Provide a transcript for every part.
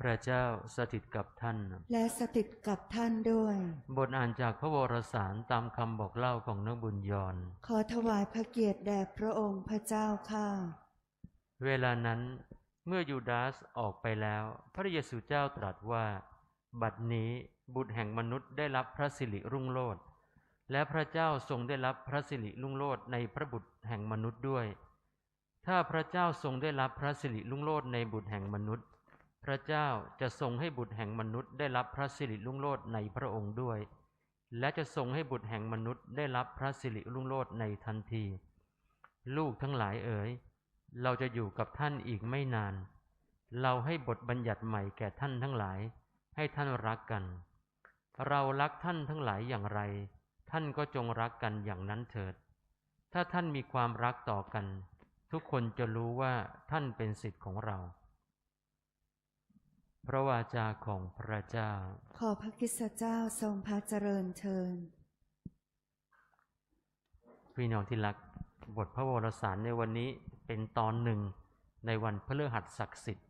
พระเจ้าสถิตกับท่าน และสถิตกับท่านด้วย บทอ่านจากพระวรสารตามคำบอกเล่าของนักบุญยอนขอถวายพระเกียรติแด่พระองค์พระเจ้าข้าเวลานั้นเมื่อยูดาสออกไปแล้ว พระเยซูเจ้าตรัสว่า บัดนี้บุตรแห่งมนุษย์ได้รับพระสิริรุ่งโรจน์และพระเจ้าทรงได้รับพระสิริรุ่งโรจน์ในพระบุตรแห่งมนุษย์ด้วย ถ้าพระเจ้าทรงได้รับพระสิริรุ่งโรจน์ในบุตรแห่งมนุษย์ พระเจ้าจะทรงให้บุตรแห่งมนุษย์ได้รับพระสิริรุ่งโรจน์ในพระองค์ด้วย และจะทรงให้บุตรแห่งมนุษย์ได้รับพระสิริรุ่งโรจน์ในทันที ลูกทั้งหลายเอ๋ย เราจะอยู่กับท่านอีกไม่นาน เราให้บทบัญญัติใหม่แก่ท่านทั้งหลาย ให้ท่านรักกัน เรารักท่านทั้งหลายอย่างไร ท่านก็จงรักกันอย่างนั้นเถิด ถ้าท่านมีความรักต่อกัน ทุกคนจะรู้ว่าท่านเป็นสิทธิ์ของเรา พระวาจาของพระเจ้า ขอพระคริสตเจ้าทรงพระเจริญเทินพี่น้องที่รักบทพระวรสารในวันนี้เป็นตอนหนึ่งในวันพฤหัสศักดิ์สิทธิ์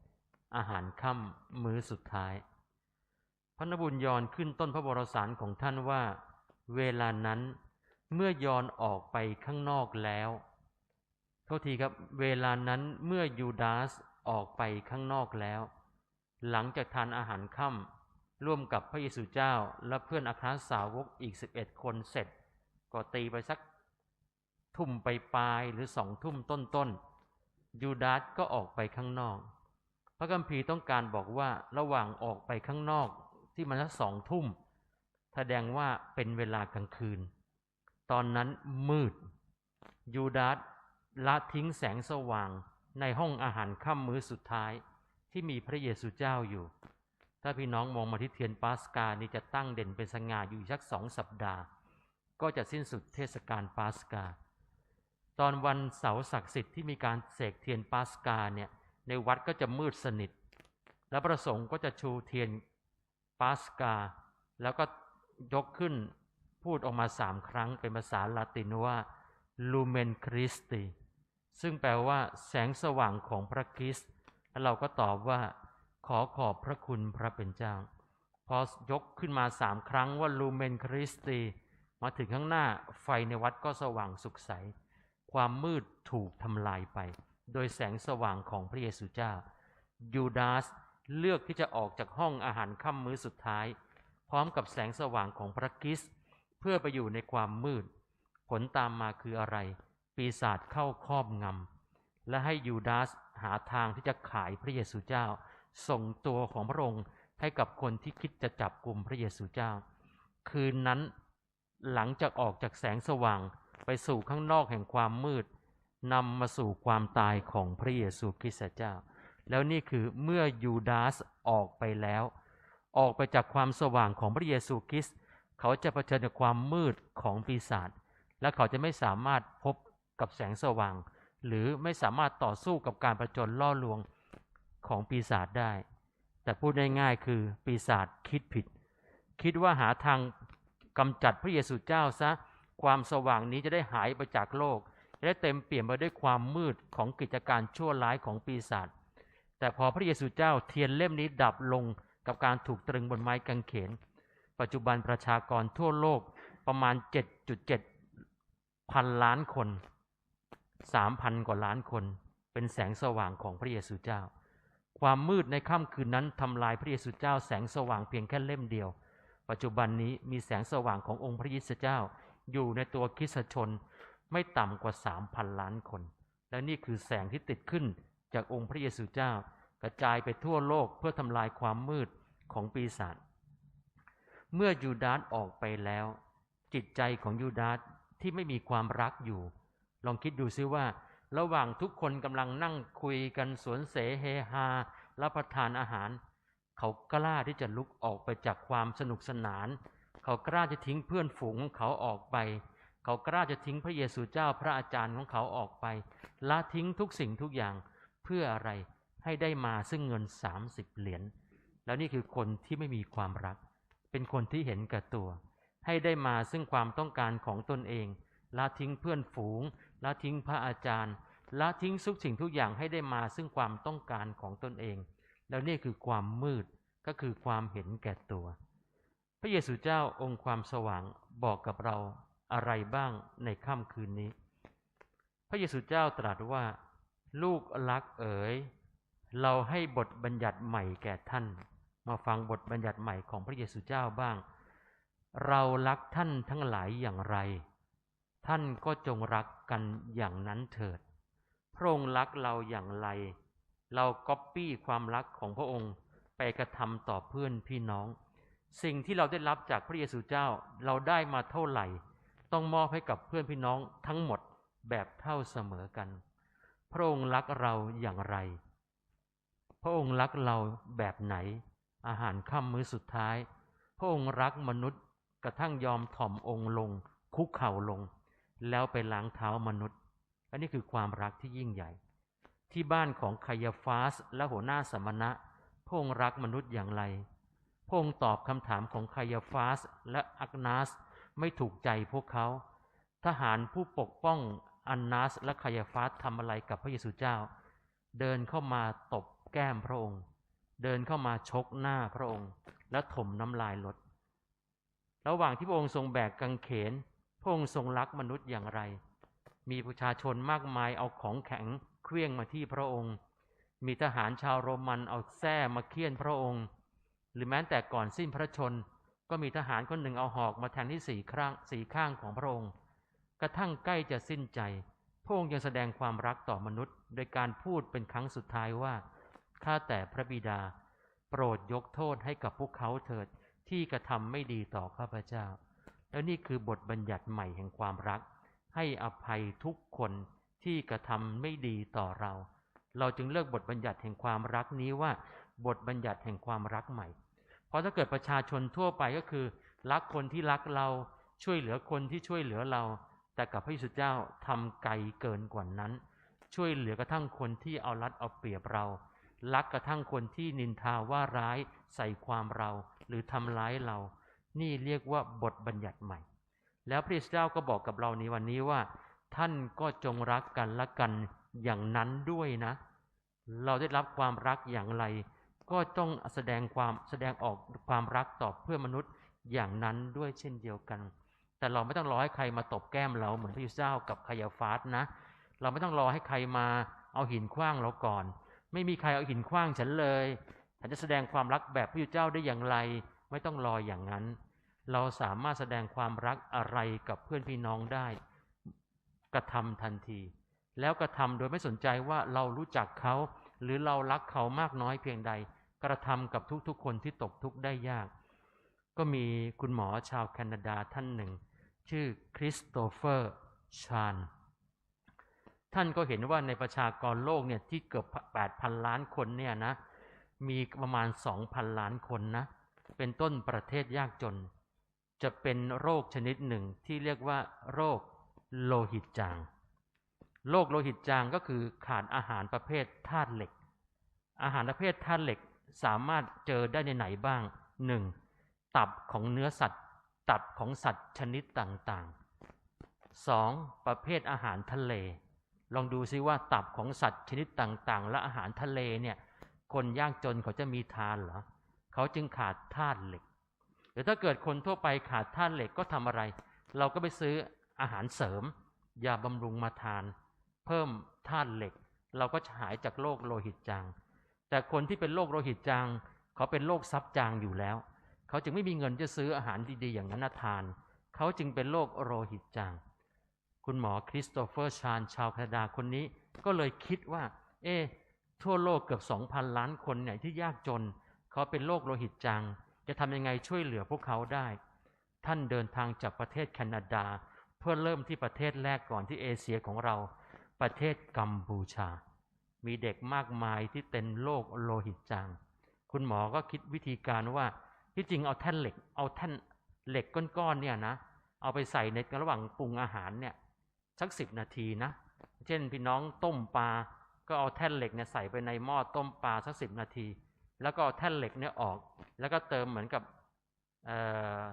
อาหารค่ำมื้อสุดท้าย พระนบุญยอนขึ้นต้นพระวรสารของท่านว่า เวลานั้นเมื่อยอนออกไปข้างนอกแล้ว โทษทีครับ เวลานั้นเมื่อยูดาสออกไปข้างนอกแล้ว หลังจากทานอาหารค่ำร่วมกับพระเยซูเจ้า และเพื่อนอาคาสาวกอีก 11 คนเสร็จ ก็ตีไปสักทุ่มไปปลายหรือสองทุ่มต้นต้นยูดาสก็ออกไปข้างนอก พระคัมภีร์ต้องการบอกว่าระหว่างออกไปข้างนอกที่มันสักสองทุ่ม แสดงว่าเป็นเวลากลางคืน ตอนนั้นมืด ยูดาสละทิ้งแสงสว่างในห้องอาหารค่ำมื้อสุดท้าย ที่มีพระเยซูเจ้าอยู่ ถ้าพี่น้องมองมาที่เทียนปาสกานี่จะตั้งเด่นเป็นสง่าอยู่อีกสักสองสัปดาห์ ก็จะสิ้นสุดเทศกาลปาสกา ตอนวันเสาร์ศักดิ์สิทธิ์ที่มีการเสกเทียนปาสกาเนี่ยในวัดก็จะมืดสนิท และประสงค์ก็จะชูเทียนปาสกา แล้วก็ยกขึ้นพูดออกมาสามครั้งเป็นภาษาลาตินว่า Lumen Christi ซึ่งแปลว่าแสงสว่างของพระคริสต์ แล้วเราก็ตอบว่าขอขอบพระคุณพระเป็นเจ้า พอยกขึ้นมาสามครั้งว่า Lumen Christi มาถึงข้างหน้าไฟในวัดก็สว่างสุขใส ความมืดถูกทำลายไป โดยแสงสว่างของพระเยซูเจ้า ยูดาสเลือกที่จะออกจากห้องอาหารค่ำมื้อสุดท้าย พร้อมกับแสงสว่างของพระคริสต์เพื่อไปอยู่ในความมืด ผลตามมาคืออะไร ปีศาจเข้าครอบงำและให้ยูดาส หาทางที่จะขายพระเยซูเจ้า ส่งตัวของพระองค์ให้กับคนที่คิดจะจับกลุ่มพระเยซูเจ้า คืนนั้นหลังจากออกจากแสงสว่างไปสู่ข้างนอกแห่งความมืดนำมาสู่ความตายของพระเยซูคริสต์เจ้า แล้วนี่คือเมื่อยูดาสออกไปแล้ว ออกไปจากความสว่างของพระเยซูคริสต์เขาจะเผชิญกับความมืดของปีศาจและเขาจะไม่สามารถพบกับแสงสว่าง หรือไม่สามารถต่อสู้กับการประจนล่อลวงของปีศาจได้ แต่พูดง่ายๆคือปีศาจคิดผิด คิดว่าหาทางกำจัดพระเยซูเจ้าซะ ความสว่างนี้จะได้หายไปจากโลกจะได้เต็มเปลี่ยนไปด้วยความมืดของกิจการชั่วร้ายของปีศาจแต่พอพระเยซูเจ้าเทียนเล่มนี้ดับลงกับการถูกตรึงบนไม้กางเขน ปัจจุบันประชากรทั่วโลกประมาณ 7.7 พันล้านคน 3,000กว่าล้านคน เป็นแสงสว่างของพระเยซูเจ้า ความมืดในค่ำคืนนั้นทำลายพระเยซูเจ้า แสงสว่างเพียงแค่เล่มเดียว ปัจจุบันนี้มีแสงสว่างขององค์พระเยซูเจ้า อยู่ในตัวคริสชนไม่ต่ำกว่า3,000ล้านคน และนี่คือแสงที่ติดขึ้นจากองค์พระเยซูเจ้า กระจายไปทั่วโลกเพื่อทำลายความมืดของปีศาจเมื่อยูดาสออกไปแล้ว จิตใจของยูดาสที่ไม่มีความรักอยู่ ลองคิดดูซิว่า ระหว่างทุกคนกำลังนั่งคุยกันสวนเสเฮฮารับประทานอาหาร เขากล้าที่จะลุกออกไปจากความสนุกสนาน เขากล้าจะทิ้งเพื่อนฝูงของเขาออกไป เขากล้าจะทิ้งพระเยซูเจ้าพระอาจารย์ของเขาออกไปละทิ้งทุกสิ่งทุกอย่างเพื่ออะไรให้ได้มาซึ่งเงิน30เหรียญแล้วนี่คือคนที่ไม่มีความรัก เป็นคนที่เห็นแก่ตัว ให้ได้มาซึ่งความต้องการของตนเองละทิ้งเพื่อนฝูง ละทิ้งพระอาจารย์ละทิ้งทุกสิ่งทุกอย่างให้ได้มาซึ่งความต้องการของตนเอง แล้วนี่คือความมืดก็คือความเห็นแก่ตัว พระเยซูเจ้าองค์ความสว่างบอกกับเราอะไรบ้างในค่ำคืนนี้ พระเยซูเจ้าตรัสว่า ลูกรักเอ๋ยเราให้บทบัญญัติใหม่แก่ท่าน มาฟังบทบัญญัติใหม่ของพระเยซูเจ้าบ้าง เรารักท่านทั้งหลายอย่างไร ท่านก็จงรักกันอย่างนั้นเถิด พระองค์รักเราอย่างไร เราก๊อปปี้ความรักของพระองค์ไปกระทำต่อเพื่อนพี่น้อง สิ่งที่เราได้รับจากพระเยซูเจ้าเราได้มาเท่าไหร่ ต้องมอบให้กับเพื่อนพี่น้องทั้งหมดแบบเท่าเสมอกัน พระองค์รักเราอย่างไร พระองค์รักเราแบบไหน อาหารค่ำมื้อสุดท้าย พระองค์รักมนุษย์กระทั่งยอมถ่อมองค์ลง คุกเข่าลง แล้วไปล้างเท้ามนุษย์ อันนี้คือความรักที่ยิ่งใหญ่ ที่บ้านของคายาฟาสและหัวหน้าสมณะพระองค์รักมนุษย์อย่างไรพระองค์ตอบคำถามของคายาฟาสและอักนาสไม่ถูกใจพวกเขา ทหารผู้ปกป้องอันนาสและคายาฟาสทำอะไรกับพระเยซูเจ้า เดินเข้ามาตบแก้มพระองค์ เดินเข้ามาชกหน้าพระองค์ และถมน้ำลายลด ระหว่างที่พระองค์ทรงแบกกางเขน ระองค์ทรงรักมนุษย์อย่างไร มีประชาชนมากมายเอาของแข็งเคลื่องมาที่พระองค์ มีทหารชาวโรมันเอาแส้มาเคี่ยนพระองค์ หรือแม้แต่ก่อนสิ้นพระชน ก็มีทหารคนหนึ่งเอาหอกมาแทงที่สี่ข้างสี่ข้างของพระองค์ กระทั่งใกล้จะสิ้นใจ พระองค์ยังแสดงความรักต่อมนุษย์ โดยการพูดเป็นครั้งสุดท้ายว่า ข้าแต่พระบิดา โปรดยกโทษให้กับพวกเขาเถิดที่กระทำไม่ดีต่อข้าพเจ้า แล้วนี่คือบทบัญญัติใหม่แห่งความรัก ให้อภัยทุกคนที่กระทำไม่ดีต่อเรา เราจึงเลือกบทบัญญัติแห่งความรักนี้ว่า บทบัญญัติแห่งความรักใหม่ เพราะถ้าเกิดประชาชนทั่วไปก็คือ รักคนที่รักเราช่วยเหลือคนที่ช่วยเหลือเรา แต่กับพระเยซูเจ้าทำไกลเกินกว่านั้น ช่วยเหลือกระทั่งคนที่เอารัดเอาเปรียบเรา รักกระทั่งคนที่นินทาว่าร้ายใส่ความเรา หรือทำร้ายเรา นี่เรียกว่าบทบัญญัติใหม่ แล้วพระเจ้าก็บอกกับเราในวันนี้ว่า ท่านก็จงรักกันละกันอย่างนั้นด้วยนะ เราได้รับความรักอย่างไร ก็ต้องแสดงความแสดงออกความรักต่อเพื่อมนุษย์อย่างนั้นด้วยเช่นเดียวกัน แต่เราไม่ต้องรอให้ใครมาตบแก้มเราเหมือนพระเจ้ากับคายาฟาสนะ เราไม่ต้องรอให้ใครมาเอาหินขว้างเราก่อน ไม่มีใครเอาหินขว้างฉันเลย ฉันจะแสดงความรักแบบพระเจ้าได้อย่างไร ไม่ต้องรออย่างนั้น เราสามารถแสดงความรักอะไรกับเพื่อนพี่น้องได้ กระทำทันที แล้วกระทำโดยไม่สนใจว่าเรารู้จักเขา หรือเรารักเขามากน้อยเพียงใด กระทำกับทุกๆ คนที่ตกทุกข์ได้ยาก ก็มีคุณหมอชาวแคนาดาท่านหนึ่ง ชื่อคริสโตเฟอร์ชานท่านก็เห็นว่าในประชากรโลกเนี่ยที่เกือบ 8,000 ล้านคนเนี่ยนะ มีประมาณ 2,000 ล้านคนนะ เป็นต้นประเทศยากจน จะเป็นโรคชนิดหนึ่งที่เรียกว่า โรคโลหิตจาง โรคโลหิตจางก็คือขาดอาหารประเภทธาตุเหล็ก อาหารประเภทธาตุเหล็กสามารถเจอได้ในไหนบ้างหนึ่งตับของเนื้อสัตว์ ตับของสัตว์ชนิดต่างๆสองประเภทอาหารทะเล ลองดูซิว่าตับของสัตว์ชนิดต่างๆ และอาหารทะเลเนี่ยคนยากจนเขาจะมีทานเหรอ เขาจึงขาดธาตุเหล็ก รือถ้าเกิดคนทั่วไปขาดธาตุเหล็กก็ทำอะไร เราก็ไปซื้ออาหารเสริมยาบำรุงมาทาน เพิ่มธาตุเหล็ก เราก็จะหายจากโรคโลหิตจาง แต่คนที่เป็นโรคโลหิตจางเขาเป็นโรคซับจางอยู่แล้ว เขาจึงไม่มีเงินจะซื้ออาหารดีๆ อย่างนั้นทาน เขาจึงเป็นโรคโลหิตจาง คุณหมอคริสโตเฟอร์ชานชาวแคนาดาคนนี้ก็เลยคิดว่า เอ๊ทั่วโลกเกือบ2,000 ล้านคนเนี่ยที่ยากจน เขาเป็นโรคโลหิตจาง จะทำยังไงช่วยเหลือพวกเขาได้ ท่านเดินทางจากประเทศแคนาดา เพื่อเริ่มที่ประเทศแรกก่อนที่เอเชียของเรา ประเทศกัมพูชา มีเด็กมากมายที่เป็นโรคโลหิตจาง คุณหมอก็คิดวิธีการว่าที่จริงเอาแท่นเหล็ก เอาแท่นเหล็กก้อนๆเนี่ยนะ เอาไปใส่ในระหว่างปรุงอาหารเนี่ยสักสิบนาทีนะ เช่นพี่น้องต้มปลา ก็เอาแท่นเหล็กเนี่ยใส่ไปในหม้อต้มปลาสักสิบนาที แล้วก็แท่นเหล็กเนี่ยออก แล้วก็เติมเหมือนกับเออ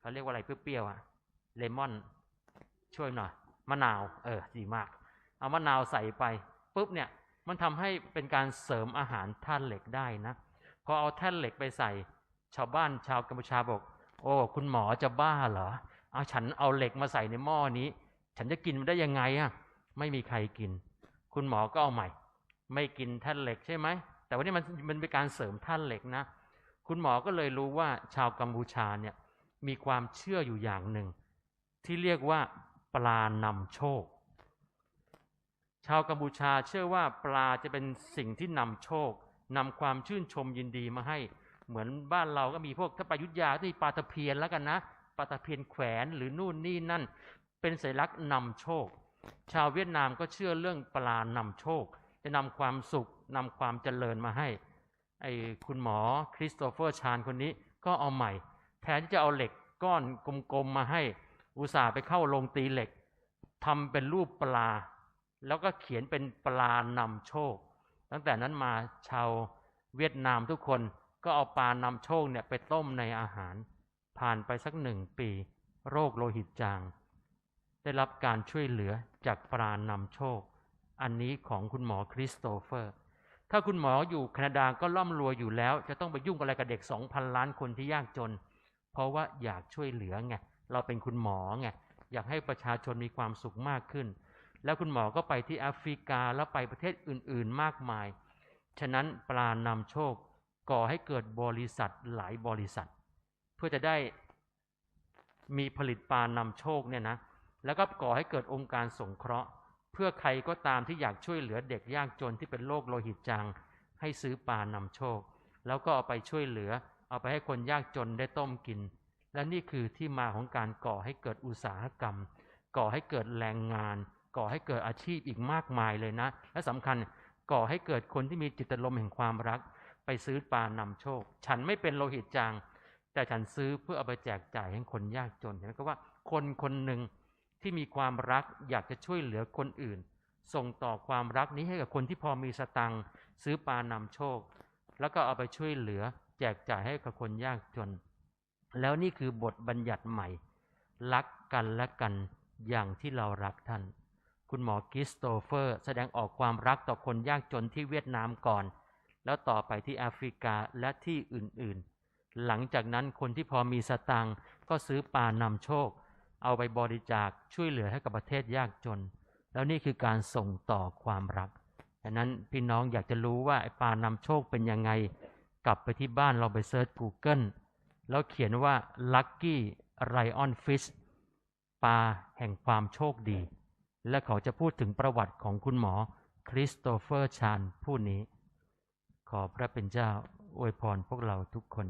เขาเรียกว่าอะไรเปรี้ยวๆอะเลมอน ช่วยหน่อยมะนาว เออดีมาก เอามะนาวใส่ไปปุ๊บเนี่ย มันทำให้เป็นการเสริมอาหารธาตุเหล็กได้นะพอเอาแท่นเหล็กไปใส่ ชาวบ้านชาวกัมพูชาบอก โอ้คุณหมอจะบ้าเหรอเอาฉันเอาเหล็กมาใส่ในหม้อนี้ ฉันจะกินมันได้ยังไงอะไม่มีใครกิน คุณหมอก็เอาใหม่ ไม่กินแท่นเหล็กใช่ไหม แต่วันนี้มันมันเป็นการเสริมท่านเหล็กนะ คุณหมอก็เลยรู้ว่าชาวกัมพูชาเนี่ยมีความเชื่ออยู่อย่างหนึ่ง ที่เรียกว่าปลานำโชค ชาวกัมพูชาเชื่อว่าปลาจะเป็นสิ่งที่นำโชคนำความชื่นชมยินดีมาให้ เหมือนบ้านเราก็มีพวกถ้าไปยุทธยาที่ปลาตะเพียนแล้วกันนะปลาตะเพียนแขวนหรือนู่นนี่นั่น เป็นสัญลักษณ์นำโชค ชาวเวียดนามก็เชื่อเรื่องปลานำโชค จะนำความสุขนำความเจริญมาให้ไอ้คุณหมอคริสโตเฟอร์ชานคนนี้ก็เอาใหม่ แทนที่จะเอาเหล็กก้อนกลมๆมาให้ อุตส่าห์ไปเข้าโรงตีเหล็กทำเป็นรูปปลา แล้วก็เขียนเป็นปลานำโชค ตั้งแต่นั้นมาชาวเวียดนามทุกคนก็เอาปลานำโชคเนี่ยไปต้มในอาหาร ผ่านไปสักหนึ่งปี โรคโลหิตจาง ได้รับการช่วยเหลือจากปลานำโชค อันนี้ของคุณหมอคริสโตเฟอร์ ถ้าคุณหมออยู่แคนาดาก็ร่ำรวยอยู่แล้ว จะต้องไปยุ่งอะไรกับเด็ก 2,000 ล้านคนที่ยากจน เพราะว่าอยากช่วยเหลือไง เราเป็นคุณหมอไง อยากให้ประชาชนมีความสุขมากขึ้น แล้วคุณหมอก็ไปที่แอฟริกาแล้วไปประเทศอื่น ๆ มากมาย ฉะนั้นปลานำโชคก่อให้เกิดบริษัทหลายบริษัท เพื่อจะได้มีผลิตปลานำโชคเนี่ยนะ แล้วก็ก่อให้เกิดองค์การสงเคราะห์ เพื่อใครก็ตามที่อยากช่วยเหลือเด็กยากจนที่เป็นโรคโลหิตจางให้ซื้อปลานำโชค แล้วก็เอาไปช่วยเหลือ เอาไปให้คนยากจนได้ต้มกิน และนี่คือที่มาของการก่อให้เกิดอุตสาหกรรม ก่อให้เกิดแรงงาน ก่อให้เกิดอาชีพอีกมากมายเลยนะ และสำคัญก่อให้เกิดคนที่มีจิตลมแห่งความรัก ไปซื้อปลานำโชค ฉันไม่เป็นโลหิตจางแต่ฉันซื้อเพื่อเอาไปแจกจ่ายให้คนยากจนเห็นไหมก็ว่าคนคนหนึ่ง ที่มีความรักอยากจะช่วยเหลือคนอื่น ส่งต่อความรักนี้ให้กับคนที่พอมีสตังค์ซื้อปลานำโชค แล้วก็เอาไปช่วยเหลือ แจกจ่ายให้กับคนยากจน แล้วนี่คือบทบัญญัติใหม่ รักกันและกันอย่างที่เรารักท่าน คุณหมอกิสโตเฟอร์ แสดงออกความรักต่อคนยากจนที่เวียดนามก่อน แล้วต่อไปที่แอฟริกาและที่อื่นๆ หลังจากนั้นคนที่พอมีสตังค์ก็ซื้อปลานำโชค เอาไปบริจาคช่วยเหลือให้กับประเทศยากจน แล้วนี่คือการส่งต่อความรักดังนั้นพี่น้องอยากจะรู้ว่าไอ้ปานำโชคเป็นยังไง กลับไปที่บ้านเราไปเซิร์ช Google แล้วเขียนว่า Lucky Lion Fish ปลาแห่งความโชคดี และเขาจะพูดถึงประวัติของคุณหมอคริสโตเฟอร์ชานผู้นี้ ขอพระเป็นเจ้าอวยพรพวกเราทุกคน